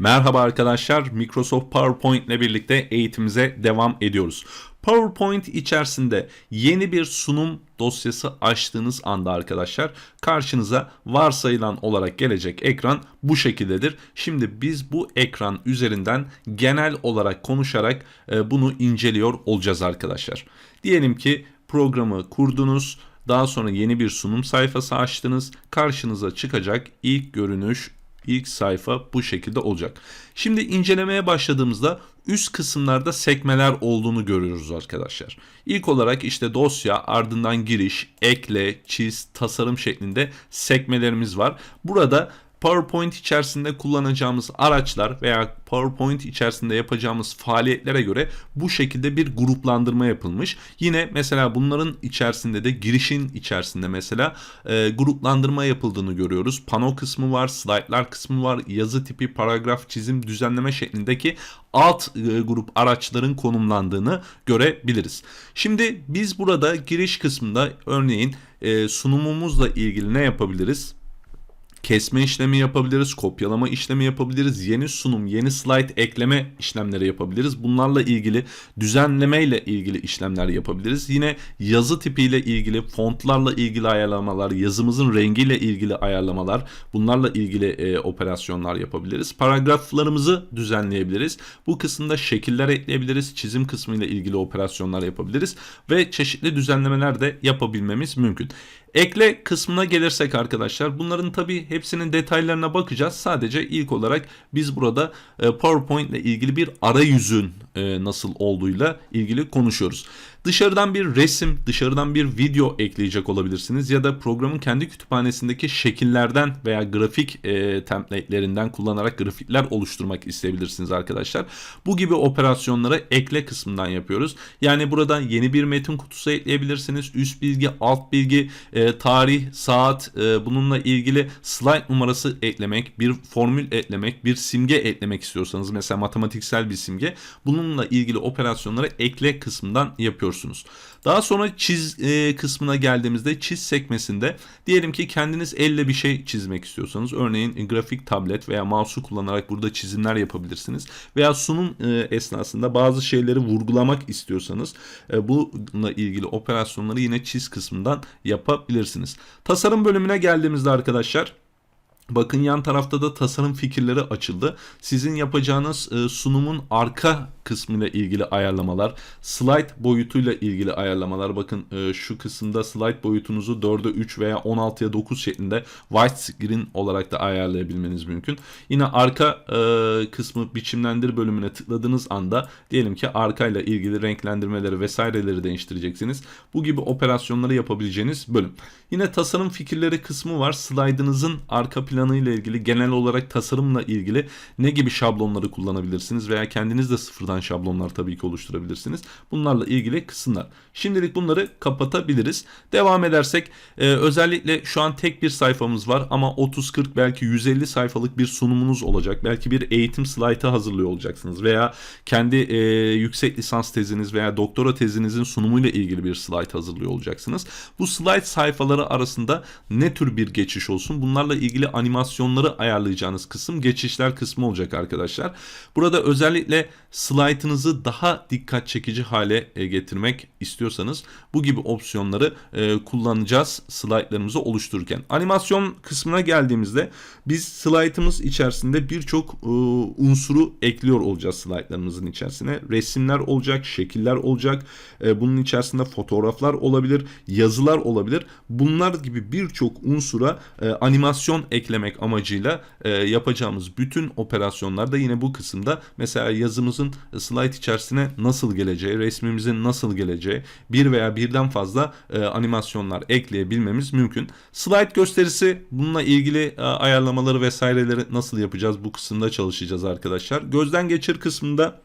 Merhaba arkadaşlar, Microsoft PowerPoint ile birlikte eğitimimize devam ediyoruz. PowerPoint içerisinde yeni bir sunum dosyası açtığınız anda arkadaşlar karşınıza varsayılan olarak gelecek ekran bu şekildedir. Şimdi biz bu ekran üzerinden genel olarak konuşarak e, bunu inceliyor olacağız arkadaşlar. Diyelim ki programı kurdunuz. Daha sonra yeni bir sunum sayfası açtınız. Karşınıza çıkacak ilk görünüş İlk sayfa bu şekilde olacak. Şimdi incelemeye başladığımızda üst kısımlarda sekmeler olduğunu görüyoruz arkadaşlar. İlk olarak işte dosya, ardından giriş, ekle, çiz, tasarım şeklinde sekmelerimiz var. Burada PowerPoint içerisinde kullanacağımız araçlar veya PowerPoint içerisinde yapacağımız faaliyetlere göre bu şekilde bir gruplandırma yapılmış. Yine mesela bunların içerisinde de girişin içerisinde mesela e, gruplandırma yapıldığını görüyoruz. Pano kısmı var, slaytlar kısmı var, yazı tipi, paragraf, çizim, düzenleme şeklindeki alt e, grup araçların konumlandığını görebiliriz. Şimdi biz burada giriş kısmında örneğin e, sunumumuzla ilgili ne yapabiliriz? Kesme işlemi yapabiliriz, kopyalama işlemi yapabiliriz, yeni sunum, yeni slide ekleme işlemleri yapabiliriz. Bunlarla ilgili düzenleme ile ilgili işlemler yapabiliriz. Yine yazı tipiyle ilgili, fontlarla ilgili ayarlamalar, yazımızın rengiyle ilgili ayarlamalar, bunlarla ilgili e, operasyonlar yapabiliriz. Paragraflarımızı düzenleyebiliriz. Bu kısımda şekiller ekleyebiliriz, çizim kısmı ile ilgili operasyonlar yapabiliriz ve çeşitli düzenlemeler de yapabilmemiz mümkün. Ekle kısmına gelirsek arkadaşlar bunların tabi hepsinin detaylarına bakacağız. Sadece ilk olarak biz burada e, PowerPoint ile ilgili bir arayüzün e, nasıl olduğuyla ilgili konuşuyoruz. Dışarıdan bir resim, dışarıdan bir video ekleyecek olabilirsiniz ya da programın kendi kütüphanesindeki şekillerden veya grafik e, template'lerinden kullanarak grafikler oluşturmak isteyebilirsiniz arkadaşlar. Bu gibi operasyonları ekle kısmından yapıyoruz. Yani burada yeni bir metin kutusu ekleyebilirsiniz. Üst bilgi, alt bilgi, e, tarih, saat, e, bununla ilgili slide numarası eklemek, bir formül eklemek, bir simge eklemek istiyorsanız mesela matematiksel bir simge bununla ilgili operasyonları ekle kısmından yapıyoruz yapıyorsunuz. Daha sonra çiz e, kısmına geldiğimizde çiz sekmesinde diyelim ki kendiniz elle bir şey çizmek istiyorsanız örneğin grafik tablet veya mouse'u kullanarak burada çizimler yapabilirsiniz. Veya sunum e, esnasında bazı şeyleri vurgulamak istiyorsanız e, bununla ilgili operasyonları yine çiz kısmından yapabilirsiniz. Tasarım bölümüne geldiğimizde arkadaşlar Bakın yan tarafta da tasarım fikirleri açıldı. Sizin yapacağınız e, sunumun arka kısmıyla ilgili ayarlamalar, slide boyutuyla ilgili ayarlamalar. Bakın e, şu kısımda slide boyutunuzu 4'e 3 veya 16'ya 9 şeklinde white screen olarak da ayarlayabilmeniz mümkün. Yine arka e, kısmı biçimlendir bölümüne tıkladığınız anda diyelim ki arkayla ilgili renklendirmeleri vesaireleri değiştireceksiniz. Bu gibi operasyonları yapabileceğiniz bölüm. Yine tasarım fikirleri kısmı var. Slide'ınızın arka planı ile ilgili genel olarak tasarımla ilgili ne gibi şablonları kullanabilirsiniz veya kendiniz de sıfırdan şablonlar tabii ki oluşturabilirsiniz. Bunlarla ilgili kısımlar. Şimdilik bunları kapatabiliriz. Devam edersek e, özellikle şu an tek bir sayfamız var ama 30-40 belki 150 sayfalık bir sunumunuz olacak. Belki bir eğitim slaytı hazırlıyor olacaksınız veya kendi e, yüksek lisans teziniz veya doktora tezinizin sunumuyla ilgili bir slayt hazırlıyor olacaksınız. Bu slayt sayfaları arasında ne tür bir geçiş olsun? Bunlarla ilgili animasyonları ayarlayacağınız kısım geçişler kısmı olacak arkadaşlar. Burada özellikle slaytınızı daha dikkat çekici hale e, getirmek istiyorsanız bu gibi opsiyonları e, kullanacağız slaytlarımızı oluştururken. Animasyon kısmına geldiğimizde biz slaytımız içerisinde birçok e, unsuru ekliyor olacağız slaytlarımızın içerisine. Resimler olacak, şekiller olacak, bunun içerisinde fotoğraflar olabilir, yazılar olabilir. Bunlar gibi birçok unsura animasyon eklemek amacıyla yapacağımız bütün operasyonlarda yine bu kısımda mesela yazımızın slide içerisine nasıl geleceği, resmimizin nasıl geleceği, bir veya birden fazla e, animasyonlar ekleyebilmemiz mümkün. Slide gösterisi bununla ilgili e, ayarlamaları vesaireleri nasıl yapacağız bu kısımda çalışacağız arkadaşlar. Gözden geçir kısmında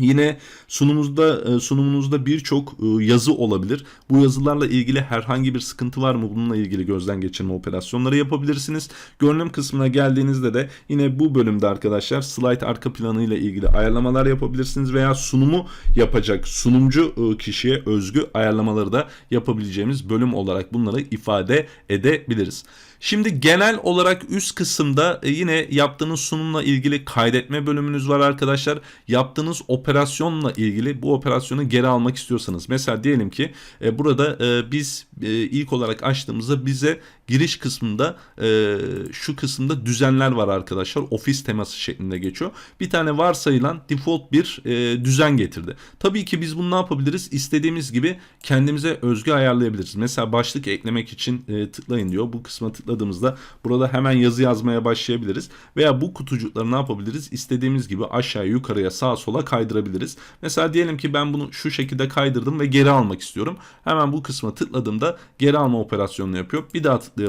Yine sunumumuzda e, sunumunuzda birçok e, yazı olabilir. Bu yazılarla ilgili herhangi bir sıkıntı var mı? Bununla ilgili gözden geçirme operasyonları yapabilirsiniz. Görünüm kısmına geldiğinizde de yine bu bölümde arkadaşlar slide arka planı ile ilgili ayarlamalar yapabilirsiniz veya sunumu yapacak sunumcu e, kişiye özgü ayarlamaları da yapabileceğimiz bölüm olarak bunları ifade edebiliriz. Şimdi genel olarak üst kısımda yine yaptığınız sunumla ilgili kaydetme bölümünüz var arkadaşlar. Yaptığınız operasyonla ilgili bu operasyonu geri almak istiyorsanız. Mesela diyelim ki e, burada e, biz e, ilk olarak açtığımızda bize giriş kısmında e, şu kısımda düzenler var arkadaşlar. Ofis teması şeklinde geçiyor. Bir tane varsayılan default bir e, düzen getirdi. Tabii ki biz bunu ne yapabiliriz? İstediğimiz gibi kendimize özgü ayarlayabiliriz. Mesela başlık eklemek için e, tıklayın diyor. Bu kısma tıkladığımızda burada hemen yazı yazmaya başlayabiliriz. Veya bu kutucukları ne yapabiliriz? İstediğimiz gibi aşağı yukarıya sağa sola kaydırabiliriz. Mesela diyelim ki ben bunu şu şekilde kaydırdım ve geri almak istiyorum. Hemen bu kısma tıkladığımda geri alma operasyonunu yapıyor. Bir daha tıklayalım.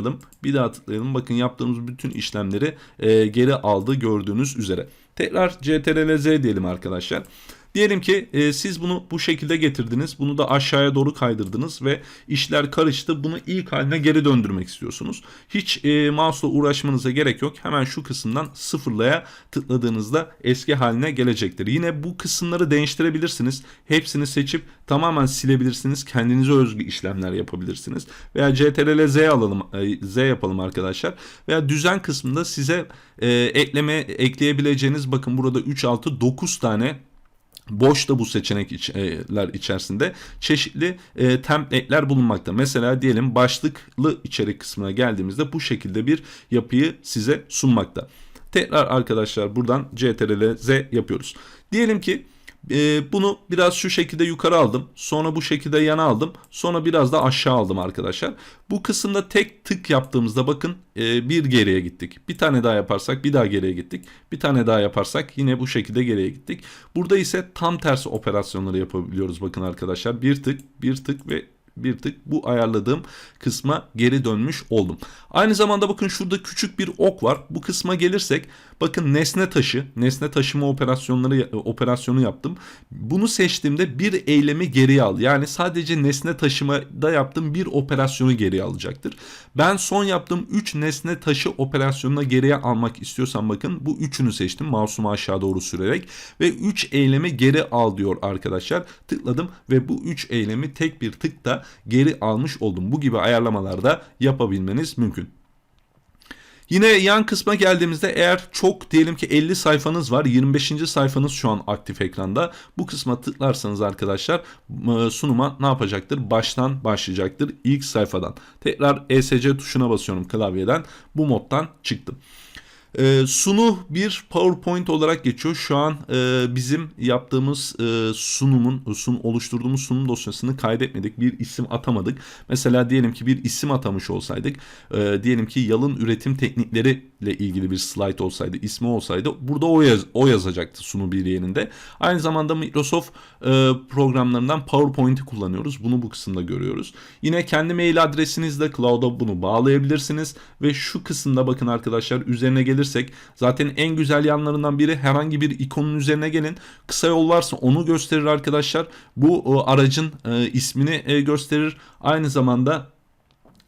Bir daha tıklayalım. Bakın yaptığımız bütün işlemleri e, geri aldı gördüğünüz üzere. Tekrar CTRL-Z diyelim arkadaşlar. Diyelim ki e, siz bunu bu şekilde getirdiniz. Bunu da aşağıya doğru kaydırdınız ve işler karıştı. Bunu ilk haline geri döndürmek istiyorsunuz. Hiç e, mouse'la uğraşmanıza gerek yok. Hemen şu kısımdan sıfırlaya tıkladığınızda eski haline gelecektir. Yine bu kısımları değiştirebilirsiniz. Hepsini seçip tamamen silebilirsiniz. Kendinize özgü işlemler yapabilirsiniz. Veya CTRL Z alalım e, Z yapalım arkadaşlar. Veya düzen kısmında size e, ekleme ekleyebileceğiniz bakın burada 3 6 9 tane boş da bu seçenekler içerisinde çeşitli e, template'ler bulunmakta. Mesela diyelim başlıklı içerik kısmına geldiğimizde bu şekilde bir yapıyı size sunmakta. Tekrar arkadaşlar buradan CTRL Z yapıyoruz. Diyelim ki e, bunu biraz şu şekilde yukarı aldım. Sonra bu şekilde yana aldım. Sonra biraz da aşağı aldım arkadaşlar. Bu kısımda tek tık yaptığımızda bakın e, bir geriye gittik. Bir tane daha yaparsak bir daha geriye gittik. Bir tane daha yaparsak yine bu şekilde geriye gittik. Burada ise tam tersi operasyonları yapabiliyoruz bakın arkadaşlar. Bir tık, bir tık ve bir tık bu ayarladığım kısma geri dönmüş oldum. Aynı zamanda bakın şurada küçük bir ok var. Bu kısma gelirsek bakın nesne taşı, nesne taşıma operasyonları operasyonu yaptım. Bunu seçtiğimde bir eylemi geriye al. Yani sadece nesne taşımada yaptığım bir operasyonu geriye alacaktır. Ben son yaptığım 3 nesne taşı operasyonuna geriye almak istiyorsam bakın bu üçünü seçtim. Mouse'umu aşağı doğru sürerek ve 3 eylemi geri al diyor arkadaşlar. Tıkladım ve bu 3 eylemi tek bir tıkta geri almış oldum. Bu gibi ayarlamalarda yapabilmeniz mümkün. Yine yan kısma geldiğimizde eğer çok diyelim ki 50 sayfanız var 25. sayfanız şu an aktif ekranda bu kısma tıklarsanız arkadaşlar sunuma ne yapacaktır baştan başlayacaktır ilk sayfadan tekrar ESC tuşuna basıyorum klavyeden bu moddan çıktım. E, sunu bir PowerPoint olarak geçiyor. Şu an e, bizim yaptığımız e, sunumun, sun, oluşturduğumuz sunum dosyasını kaydetmedik. Bir isim atamadık. Mesela diyelim ki bir isim atamış olsaydık. E, diyelim ki yalın üretim teknikleri ile ilgili bir slide olsaydı, ismi olsaydı burada o, yaz, o yazacaktı sunu bir yerinde. Aynı zamanda Microsoft e, programlarından PowerPoint'i kullanıyoruz. Bunu bu kısımda görüyoruz. Yine kendi mail adresinizle cloud'a bunu bağlayabilirsiniz ve şu kısımda bakın arkadaşlar üzerine gelirsek zaten en güzel yanlarından biri herhangi bir ikonun üzerine gelin. Kısa yol varsa onu gösterir arkadaşlar. Bu e, aracın e, ismini e, gösterir. Aynı zamanda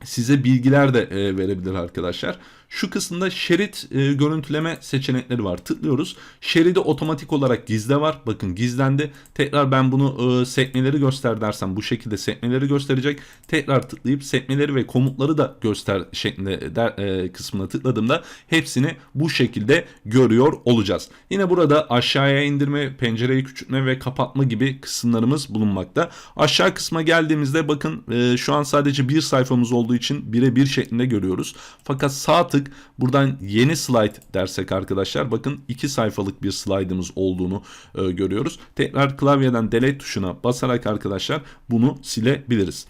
size bilgiler de verebilir arkadaşlar. Şu kısımda şerit e, görüntüleme seçenekleri var. Tıklıyoruz. Şeridi otomatik olarak gizle var. Bakın gizlendi. Tekrar ben bunu e, sekmeleri göster dersem bu şekilde sekmeleri gösterecek. Tekrar tıklayıp sekmeleri ve komutları da göster şeklinde der, e, kısmına tıkladığımda hepsini bu şekilde görüyor olacağız. Yine burada aşağıya indirme, pencereyi küçültme ve kapatma gibi kısımlarımız bulunmakta. Aşağı kısma geldiğimizde bakın e, şu an sadece bir sayfamız olduğu için birebir şeklinde görüyoruz. Fakat sağ tık buradan yeni slide dersek arkadaşlar bakın iki sayfalık bir slide'ımız olduğunu e, görüyoruz. Tekrar klavyeden delete tuşuna basarak arkadaşlar bunu silebiliriz.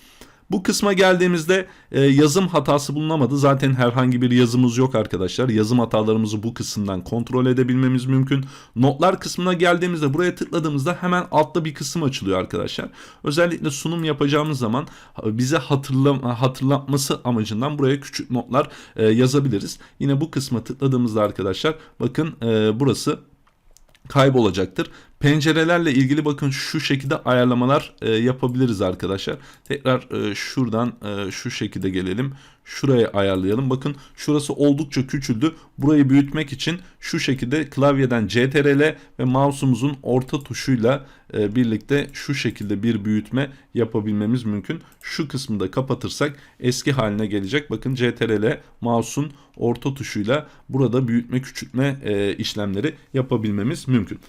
Bu kısma geldiğimizde e, yazım hatası bulunamadı. Zaten herhangi bir yazımız yok arkadaşlar. Yazım hatalarımızı bu kısımdan kontrol edebilmemiz mümkün. Notlar kısmına geldiğimizde buraya tıkladığımızda hemen altta bir kısım açılıyor arkadaşlar. Özellikle sunum yapacağımız zaman bize hatırla, hatırlatması amacından buraya küçük notlar e, yazabiliriz. Yine bu kısma tıkladığımızda arkadaşlar bakın e, burası kaybolacaktır. Pencerelerle ilgili bakın şu şekilde ayarlamalar e, yapabiliriz arkadaşlar. Tekrar e, şuradan e, şu şekilde gelelim. Şuraya ayarlayalım. Bakın şurası oldukça küçüldü. Burayı büyütmek için şu şekilde klavyeden CTRL ve mouse'umuzun orta tuşuyla e, birlikte şu şekilde bir büyütme yapabilmemiz mümkün. Şu kısmı da kapatırsak eski haline gelecek. Bakın CTRL mouse'un orta tuşuyla burada büyütme küçültme e, işlemleri yapabilmemiz mümkün.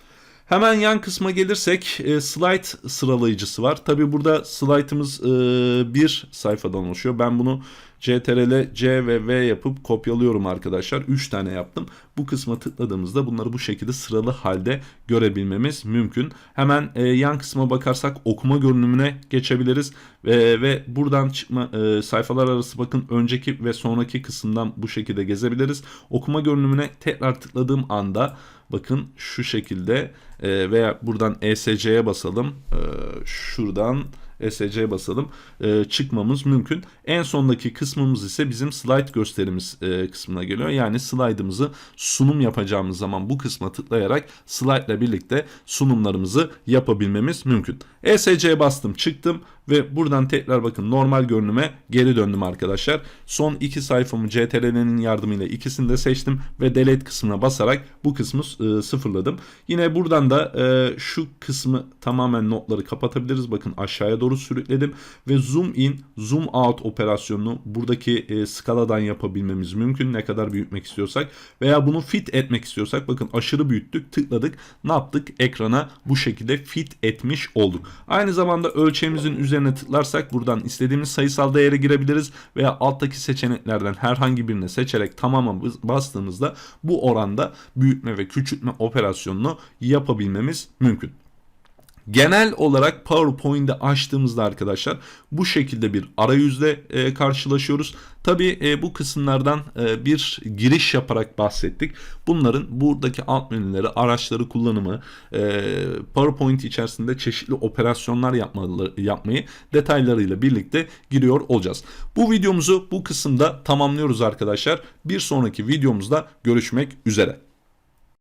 Hemen yan kısma gelirsek e, slide sıralayıcısı var. Tabi burada slide'ımız e, bir sayfadan oluşuyor. Ben bunu CTRL C ve V yapıp kopyalıyorum arkadaşlar. 3 tane yaptım. Bu kısma tıkladığımızda bunları bu şekilde sıralı halde görebilmemiz mümkün. Hemen e, yan kısma bakarsak okuma görünümüne geçebiliriz. E, ve buradan çıkma e, sayfalar arası bakın önceki ve sonraki kısımdan bu şekilde gezebiliriz. Okuma görünümüne tekrar tıkladığım anda bakın şu şekilde e, veya buradan ESC'ye basalım. E, şuradan ESC'ye basalım. E, çıkmamız mümkün. En sondaki kısmımız ise bizim slide gösterimiz e, kısmına geliyor. Yani slide'ımızı sunum yapacağımız zaman bu kısma tıklayarak slide ile birlikte sunumlarımızı yapabilmemiz mümkün. ESC'ye bastım çıktım ve buradan tekrar bakın normal görünüme geri döndüm arkadaşlar. Son iki sayfamı CTRL'nin yardımıyla ikisini de seçtim ve delete kısmına basarak bu kısmı e, sıfırladım. Yine buradan da e, şu kısmı tamamen notları kapatabiliriz. Bakın aşağıya doğru sürükledim ve zoom in, zoom out operasyonunu buradaki e, skaladan yapabilmemiz mümkün. Ne kadar büyütmek istiyorsak veya bunu fit etmek istiyorsak bakın aşırı büyüttük, tıkladık. Ne yaptık? Ekrana bu şekilde fit etmiş olduk. Aynı zamanda ölçeğimizin üzerine tıklarsak buradan istediğimiz sayısal değere girebiliriz veya alttaki seçeneklerden herhangi birini seçerek tamama bastığımızda bu oranda büyütme ve küçültme operasyonunu yapabilmemiz mümkün. Genel olarak PowerPoint'i açtığımızda arkadaşlar bu şekilde bir arayüzle e, karşılaşıyoruz. Tabi e, bu kısımlardan e, bir giriş yaparak bahsettik. Bunların buradaki alt menüleri, araçları kullanımı, e, PowerPoint içerisinde çeşitli operasyonlar yapmalı, yapmayı detaylarıyla birlikte giriyor olacağız. Bu videomuzu bu kısımda tamamlıyoruz arkadaşlar. Bir sonraki videomuzda görüşmek üzere.